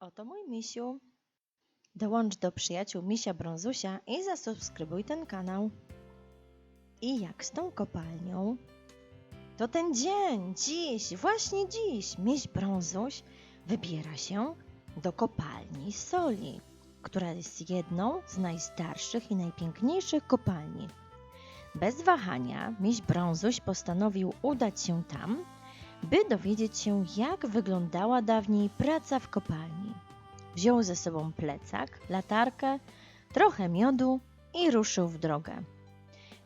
Oto mój misiu. Dołącz do przyjaciół misia Brązusia i zasubskrybuj ten kanał. I jak z tą kopalnią? To ten dzień, dziś, właśnie dziś, miś Brązuś wybiera się do kopalni soli, która jest jedną z najstarszych i najpiękniejszych kopalni. Bez wahania miś Brązuś postanowił udać się tam, by dowiedzieć się, jak wyglądała dawniej praca w kopalni. Wziął ze sobą plecak, latarkę, trochę miodu i ruszył w drogę.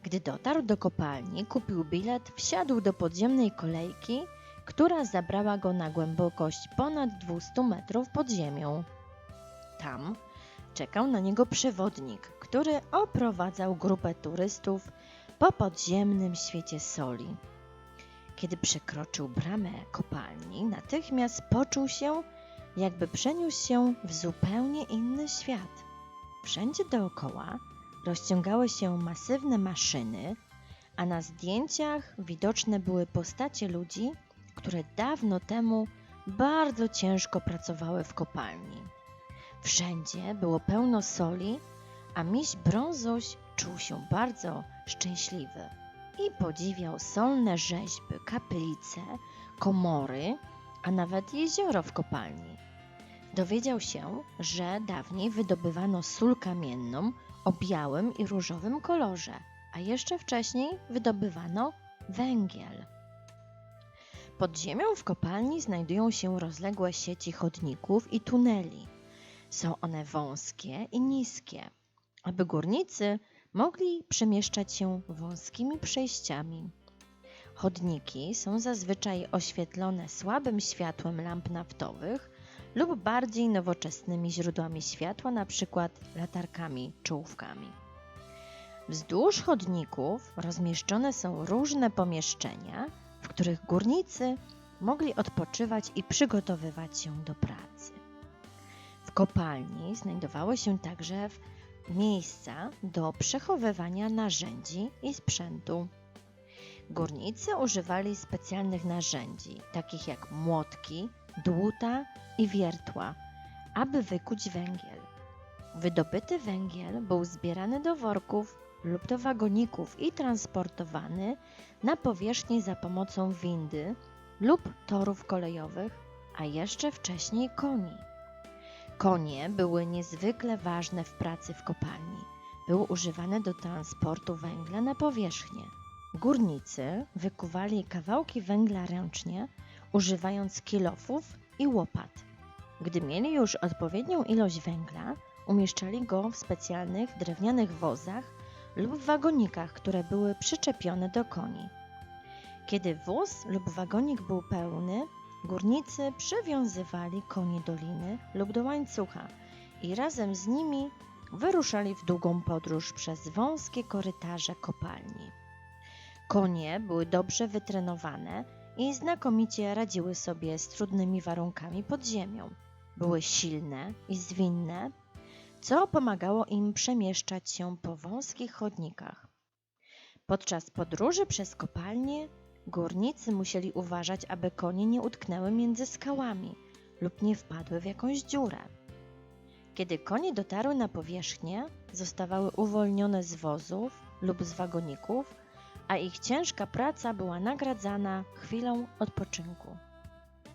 Gdy dotarł do kopalni, kupił bilet, wsiadł do podziemnej kolejki, która zabrała go na głębokość ponad 200 metrów pod ziemią. Tam czekał na niego przewodnik, który oprowadzał grupę turystów po podziemnym świecie soli. Kiedy przekroczył bramę kopalni, natychmiast poczuł się, jakby przeniósł się w zupełnie inny świat. Wszędzie dookoła rozciągały się masywne maszyny, a na zdjęciach widoczne były postacie ludzi, które dawno temu bardzo ciężko pracowały w kopalni. Wszędzie było pełno soli, a miś Brązuś czuł się bardzo szczęśliwy i podziwiał solne rzeźby, kaplice, komory, a nawet jezioro w kopalni. Dowiedział się, że dawniej wydobywano sól kamienną o białym i różowym kolorze, a jeszcze wcześniej wydobywano węgiel. Pod ziemią w kopalni znajdują się rozległe sieci chodników i tuneli. Są one wąskie i niskie, aby górnicy mogli przemieszczać się wąskimi przejściami. Chodniki są zazwyczaj oświetlone słabym światłem lamp naftowych lub bardziej nowoczesnymi źródłami światła, np. latarkami czołówkami. Wzdłuż chodników rozmieszczone są różne pomieszczenia, w których górnicy mogli odpoczywać i przygotowywać się do pracy. W kopalni znajdowały się także w miejsca do przechowywania narzędzi i sprzętu. Górnicy używali specjalnych narzędzi, takich jak młotki, dłuta i wiertła, aby wykuć węgiel. Wydobyty węgiel był zbierany do worków lub do wagoników i transportowany na powierzchnię za pomocą windy lub torów kolejowych, a jeszcze wcześniej koni. Konie były niezwykle ważne w pracy w kopalni. Były używane do transportu węgla na powierzchnię. Górnicy wykuwali kawałki węgla ręcznie, używając kilofów i łopat. Gdy mieli już odpowiednią ilość węgla, umieszczali go w specjalnych drewnianych wozach lub wagonikach, które były przyczepione do koni. Kiedy wóz lub wagonik był pełny, Górnicy przywiązywali konie do liny lub do łańcucha i razem z nimi wyruszali w długą podróż przez wąskie korytarze kopalni. Konie były dobrze wytrenowane i znakomicie radziły sobie z trudnymi warunkami pod ziemią. Były silne i zwinne, co pomagało im przemieszczać się po wąskich chodnikach. Podczas podróży przez kopalnię Górnicy musieli uważać, aby konie nie utknęły między skałami lub nie wpadły w jakąś dziurę. Kiedy konie dotarły na powierzchnię, zostawały uwolnione z wozów lub z wagoników, a ich ciężka praca była nagradzana chwilą odpoczynku.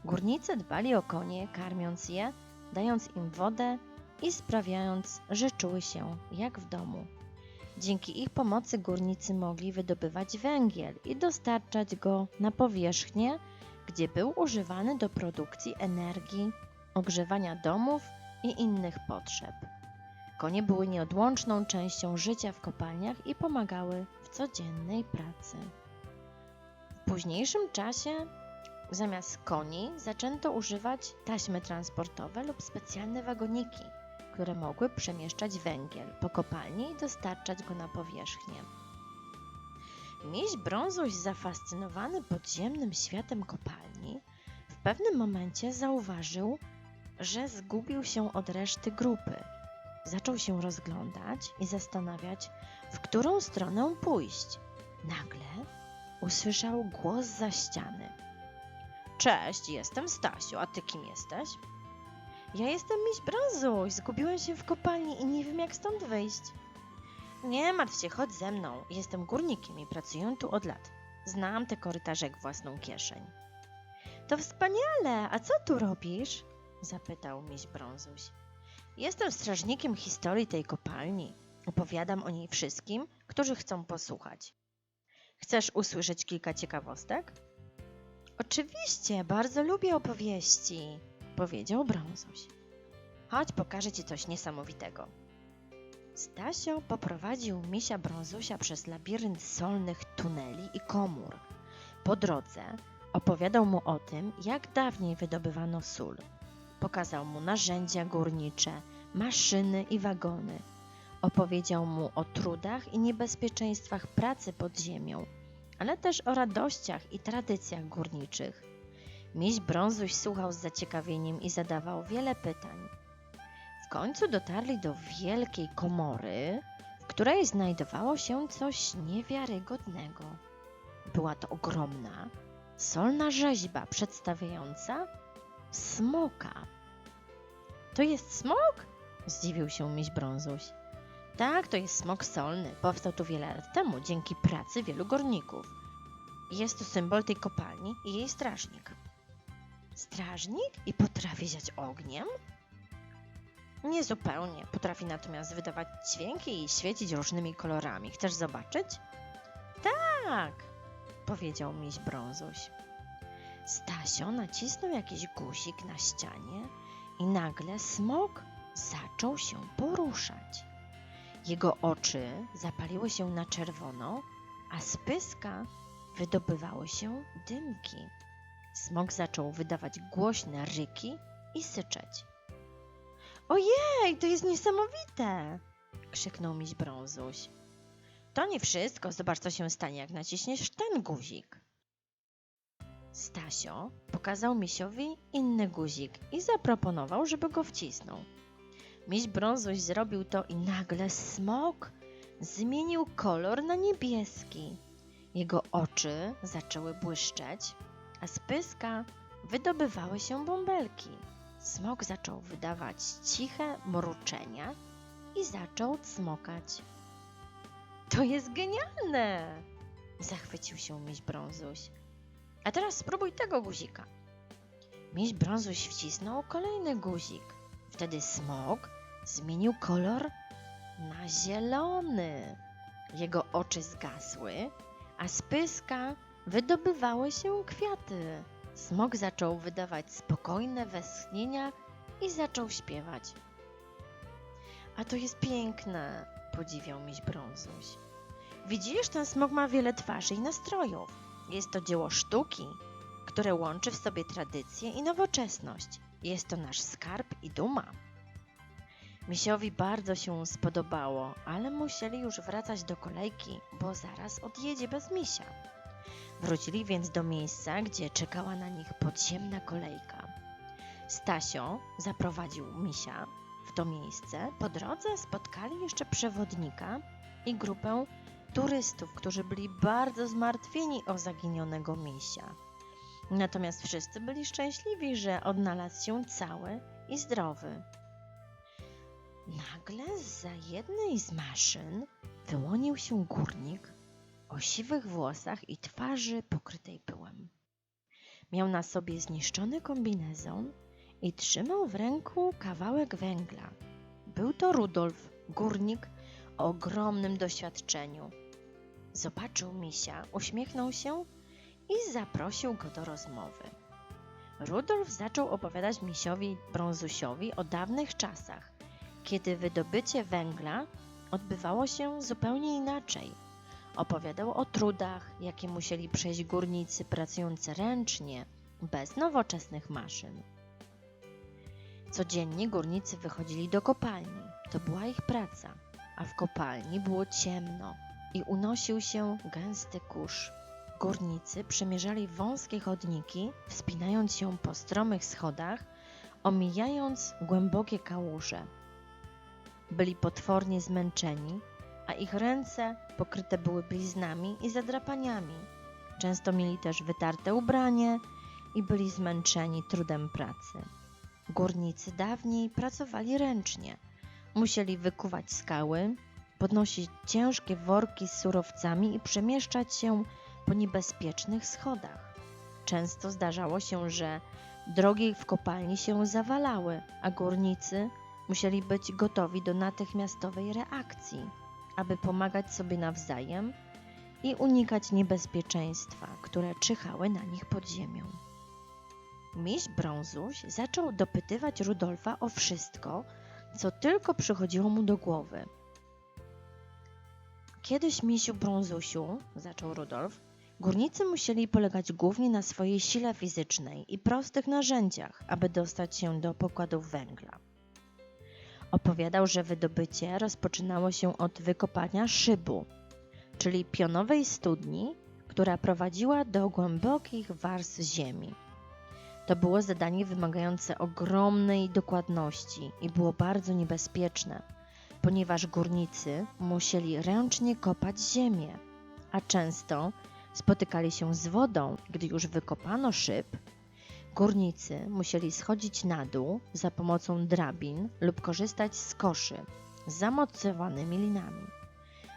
Górnicy dbali o konie, karmiąc je, dając im wodę i sprawiając, że czuły się jak w domu. Dzięki ich pomocy górnicy mogli wydobywać węgiel i dostarczać go na powierzchnię, gdzie był używany do produkcji energii, ogrzewania domów i innych potrzeb. Konie były nieodłączną częścią życia w kopalniach i pomagały w codziennej pracy. W późniejszym czasie zamiast koni zaczęto używać taśmy transportowe lub specjalne wagoniki – które mogły przemieszczać węgiel po kopalni i dostarczać go na powierzchnię. Miś Brązuś, zafascynowany podziemnym światem kopalni, w pewnym momencie zauważył, że zgubił się od reszty grupy. Zaczął się rozglądać i zastanawiać, w którą stronę pójść. Nagle usłyszał głos za ściany. Cześć, jestem Stasiu, a ty kim jesteś? Ja jestem miś Brązuś, zgubiłem się w kopalni i nie wiem jak stąd wyjść. Nie martw się, chodź ze mną. Jestem górnikiem i pracuję tu od lat. Znam te korytarze jak własną kieszeń. To wspaniale, a co tu robisz? Zapytał miś Brązuś. Jestem strażnikiem historii tej kopalni. Opowiadam o niej wszystkim, którzy chcą posłuchać. Chcesz usłyszeć kilka ciekawostek? Oczywiście, bardzo lubię opowieści, powiedział Brązuś. Chodź, pokażę ci coś niesamowitego. Stasio poprowadził misia Brązusia przez labirynt solnych tuneli i komór. Po drodze opowiadał mu o tym, jak dawniej wydobywano sól. Pokazał mu narzędzia górnicze, maszyny i wagony. Opowiedział mu o trudach i niebezpieczeństwach pracy pod ziemią, ale też o radościach i tradycjach górniczych. Miś Brązuś słuchał z zaciekawieniem i zadawał wiele pytań. W końcu dotarli do wielkiej komory, w której znajdowało się coś niewiarygodnego. Była to ogromna, solna rzeźba przedstawiająca smoka. To jest smok? Zdziwił się miś Brązuś. Tak, to jest smok solny. Powstał tu wiele lat temu dzięki pracy wielu górników. Jest to symbol tej kopalni i jej strażnik. Strażnik i potrafi ziać ogniem? Nie zupełnie. Potrafi natomiast wydawać dźwięki i świecić różnymi kolorami. Chcesz zobaczyć? Tak, powiedział miś Brązuś. Stasio nacisnął jakiś guzik na ścianie i nagle smok zaczął się poruszać. Jego oczy zapaliły się na czerwono, a z pyska wydobywały się dymki. Smok zaczął wydawać głośne ryki i syczeć. Ojej, to jest niesamowite! krzyknął miś Brązuś. To nie wszystko, zobacz co się stanie, jak naciśniesz ten guzik. Stasio pokazał misiowi inny guzik i zaproponował, żeby go wcisnął. Miś Brązuś zrobił to i nagle smok zmienił kolor na niebieski. Jego oczy zaczęły błyszczeć, a z pyska wydobywały się bąbelki. Smok zaczął wydawać ciche mruczenia i zaczął cmokać. To jest genialne! Zachwycił się miś Brązuś. A teraz spróbuj tego guzika. Miś Brązuś wcisnął kolejny guzik. Wtedy smok zmienił kolor na zielony. Jego oczy zgasły, a z pyska wydobywały się kwiaty. Smok zaczął wydawać spokojne westchnienia i zaczął śpiewać. A to jest piękne, podziwiał miś Brązuś. Widzisz, ten smok ma wiele twarzy i nastrojów. Jest to dzieło sztuki, które łączy w sobie tradycję i nowoczesność. Jest to nasz skarb i duma. Misiowi bardzo się spodobało, ale musieli już wracać do kolejki, bo zaraz odjedzie bez misia. Wrócili więc do miejsca, gdzie czekała na nich podziemna kolejka. Stasio zaprowadził misia w to miejsce. Po drodze spotkali jeszcze przewodnika i grupę turystów, którzy byli bardzo zmartwieni o zaginionego misia. Natomiast wszyscy byli szczęśliwi, że odnalazł się cały i zdrowy. Nagle za jednej z maszyn wyłonił się górnik o siwych włosach i twarzy pokrytej pyłem. Miał na sobie zniszczony kombinezon i trzymał w ręku kawałek węgla. Był to Rudolf, górnik o ogromnym doświadczeniu. Zobaczył misia, uśmiechnął się i zaprosił go do rozmowy. Rudolf zaczął opowiadać misiowi Brązusiowi o dawnych czasach, kiedy wydobycie węgla odbywało się zupełnie inaczej. Opowiadał o trudach, jakie musieli przejść górnicy pracujący ręcznie, bez nowoczesnych maszyn. Codziennie górnicy wychodzili do kopalni. To była ich praca, a w kopalni było ciemno i unosił się gęsty kurz. Górnicy przemierzali wąskie chodniki, wspinając się po stromych schodach, omijając głębokie kałuże. Byli potwornie zmęczeni, a ich ręce pokryte były bliznami i zadrapaniami. Często mieli też wytarte ubranie i byli zmęczeni trudem pracy. Górnicy dawniej pracowali ręcznie. Musieli wykuwać skały, podnosić ciężkie worki z surowcami i przemieszczać się po niebezpiecznych schodach. Często zdarzało się, że drogi w kopalni się zawalały, a górnicy musieli być gotowi do natychmiastowej reakcji, aby pomagać sobie nawzajem i unikać niebezpieczeństwa, które czyhały na nich pod ziemią. Miś Brązuś zaczął dopytywać Rudolfa o wszystko, co tylko przychodziło mu do głowy. Kiedyś, misiu Brązusiu, zaczął Rudolf, górnicy musieli polegać głównie na swojej sile fizycznej i prostych narzędziach, aby dostać się do pokładów węgla. Opowiadał, że wydobycie rozpoczynało się od wykopania szybu, czyli pionowej studni, która prowadziła do głębokich warstw ziemi. To było zadanie wymagające ogromnej dokładności i było bardzo niebezpieczne, ponieważ górnicy musieli ręcznie kopać ziemię, a często spotykali się z wodą, gdy już wykopano szyb. Górnicy musieli schodzić na dół za pomocą drabin lub korzystać z koszy z zamocowanymi linami.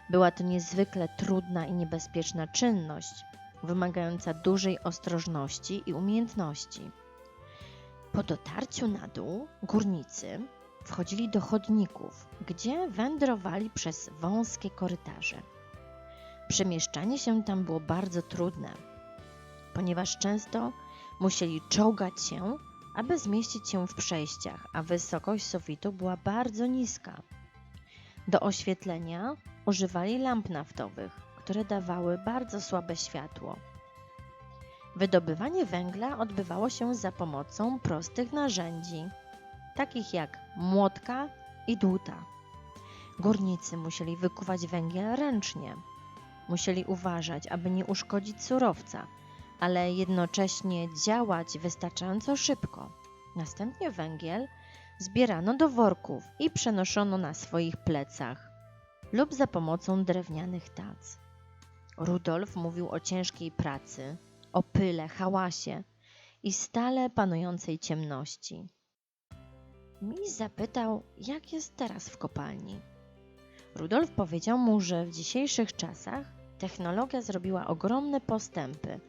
Była to niezwykle trudna i niebezpieczna czynność, wymagająca dużej ostrożności i umiejętności. Po dotarciu na dół górnicy wchodzili do chodników, gdzie wędrowali przez wąskie korytarze. Przemieszczanie się tam było bardzo trudne, ponieważ często musieli czołgać się, aby zmieścić się w przejściach, a wysokość sufitu była bardzo niska. Do oświetlenia używali lamp naftowych, które dawały bardzo słabe światło. Wydobywanie węgla odbywało się za pomocą prostych narzędzi, takich jak młotka i dłuta. Górnicy musieli wykuwać węgiel ręcznie. Musieli uważać, aby nie uszkodzić surowca, ale jednocześnie działać wystarczająco szybko. Następnie węgiel zbierano do worków i przenoszono na swoich plecach lub za pomocą drewnianych tac. Rudolf mówił o ciężkiej pracy, o pyle, hałasie i stale panującej ciemności. Miś zapytał, jak jest teraz w kopalni. Rudolf powiedział mu, że w dzisiejszych czasach technologia zrobiła ogromne postępy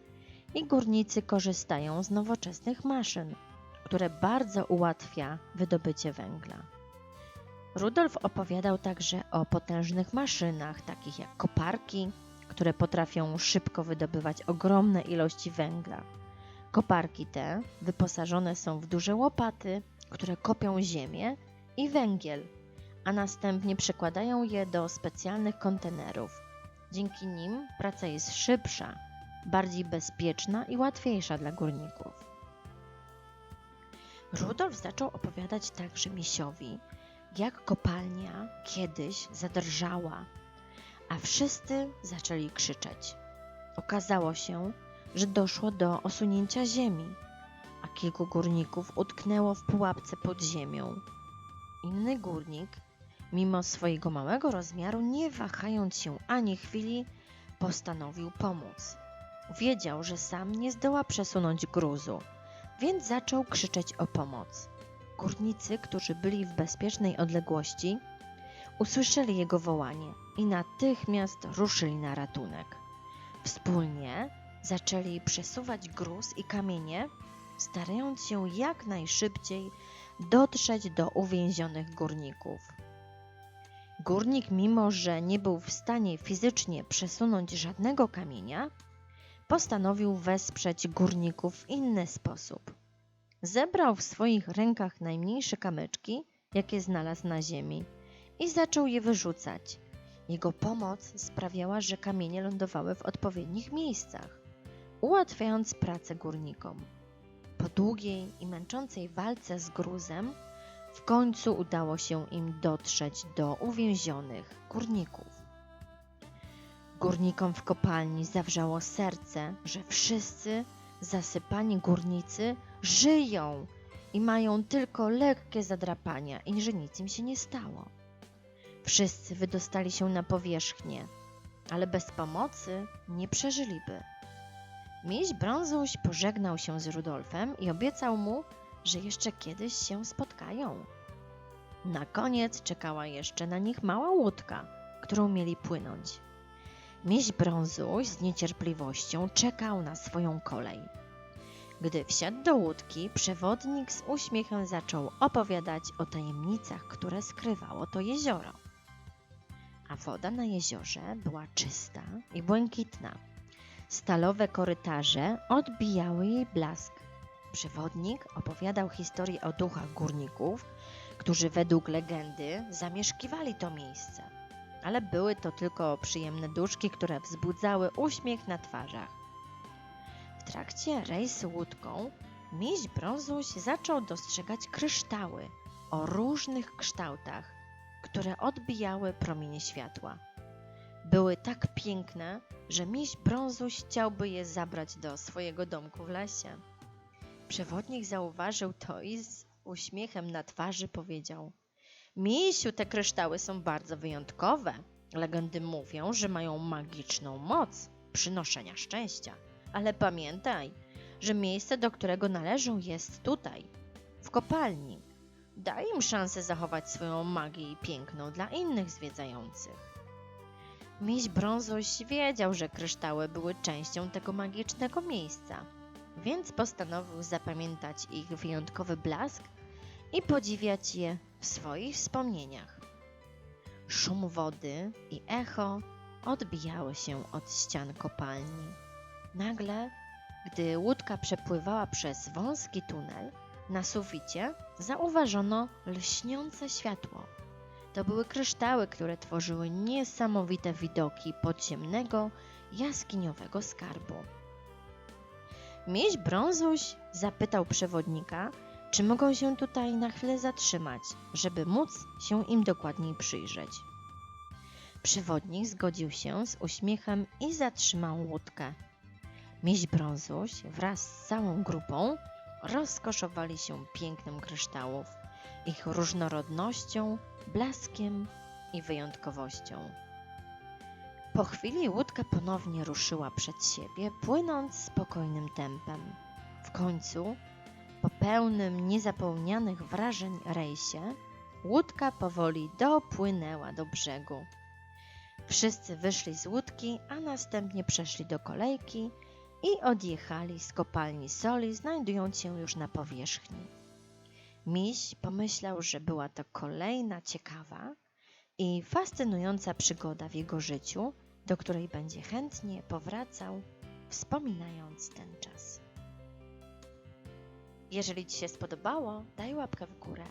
i górnicy korzystają z nowoczesnych maszyn, które bardzo ułatwia wydobycie węgla. Rudolf opowiadał także o potężnych maszynach, takich jak koparki, które potrafią szybko wydobywać ogromne ilości węgla. Koparki te wyposażone są w duże łopaty, które kopią ziemię i węgiel, a następnie przekładają je do specjalnych kontenerów. Dzięki nim praca jest szybsza, bardziej bezpieczna i łatwiejsza dla górników. Rudolf zaczął opowiadać także misiowi, jak kopalnia kiedyś zadrżała, a wszyscy zaczęli krzyczeć. Okazało się, że doszło do osunięcia ziemi, a kilku górników utknęło w pułapce pod ziemią. Inny górnik, mimo swojego małego rozmiaru, nie wahając się ani chwili, postanowił pomóc. Wiedział, że sam nie zdoła przesunąć gruzu, więc zaczął krzyczeć o pomoc. Górnicy, którzy byli w bezpiecznej odległości, usłyszeli jego wołanie i natychmiast ruszyli na ratunek. Wspólnie zaczęli przesuwać gruz i kamienie, starając się jak najszybciej dotrzeć do uwięzionych górników. Górnik, mimo że nie był w stanie fizycznie przesunąć żadnego kamienia, postanowił wesprzeć górników w inny sposób. Zebrał w swoich rękach najmniejsze kamyczki, jakie znalazł na ziemi, i zaczął je wyrzucać. Jego pomoc sprawiała, że kamienie lądowały w odpowiednich miejscach, ułatwiając pracę górnikom. Po długiej i męczącej walce z gruzem, w końcu udało się im dotrzeć do uwięzionych górników. Górnikom w kopalni zawrzało serce, że wszyscy zasypani górnicy żyją i mają tylko lekkie zadrapania i że nic im się nie stało. Wszyscy wydostali się na powierzchnię, ale bez pomocy nie przeżyliby. Miś Brązuś pożegnał się z Rudolfem i obiecał mu, że jeszcze kiedyś się spotkają. Na koniec czekała jeszcze na nich mała łódka, którą mieli płynąć. Miś Brązuś z niecierpliwością czekał na swoją kolej. Gdy wsiadł do łódki, przewodnik z uśmiechem zaczął opowiadać o tajemnicach, które skrywało to jezioro. A woda na jeziorze była czysta i błękitna. Stalowe korytarze odbijały jej blask. Przewodnik opowiadał historię o duchach górników, którzy według legendy zamieszkiwali to miejsce. Ale były to tylko przyjemne duszki, które wzbudzały uśmiech na twarzach. W trakcie rejsu łódką miś Brązuś zaczął dostrzegać kryształy o różnych kształtach, które odbijały promienie światła. Były tak piękne, że miś Brązuś chciałby je zabrać do swojego domku w lesie. Przewodnik zauważył to i z uśmiechem na twarzy powiedział: Misiu, te kryształy są bardzo wyjątkowe. Legendy mówią, że mają magiczną moc przynoszenia szczęścia. Ale pamiętaj, że miejsce, do którego należą, jest tutaj, w kopalni. Daj im szansę zachować swoją magię i piękną dla innych zwiedzających. Miś Brązuś wiedział, że kryształy były częścią tego magicznego miejsca, więc postanowił zapamiętać ich wyjątkowy blask i podziwiać je w swoich wspomnieniach. Szum wody i echo odbijały się od ścian kopalni. Nagle, gdy łódka przepływała przez wąski tunel, na suficie zauważono lśniące światło. To były kryształy, które tworzyły niesamowite widoki podziemnego, jaskiniowego skarbu. Miś Brązuś zapytał przewodnika, czy mogą się tutaj na chwilę zatrzymać, żeby móc się im dokładniej przyjrzeć. Przewodnik zgodził się z uśmiechem i zatrzymał łódkę. Miś Brązuś wraz z całą grupą rozkoszowali się pięknem kryształów, ich różnorodnością, blaskiem i wyjątkowością. Po chwili łódka ponownie ruszyła przed siebie, płynąc spokojnym tempem. W końcu, pełnym niezapomnianych wrażeń rejsie, łódka powoli dopłynęła do brzegu. Wszyscy wyszli z łódki, a następnie przeszli do kolejki i odjechali z kopalni soli, znajdując się już na powierzchni. Miś pomyślał, że była to kolejna ciekawa i fascynująca przygoda w jego życiu, do której będzie chętnie powracał, wspominając ten czas. Jeżeli Ci się spodobało, daj łapkę w górę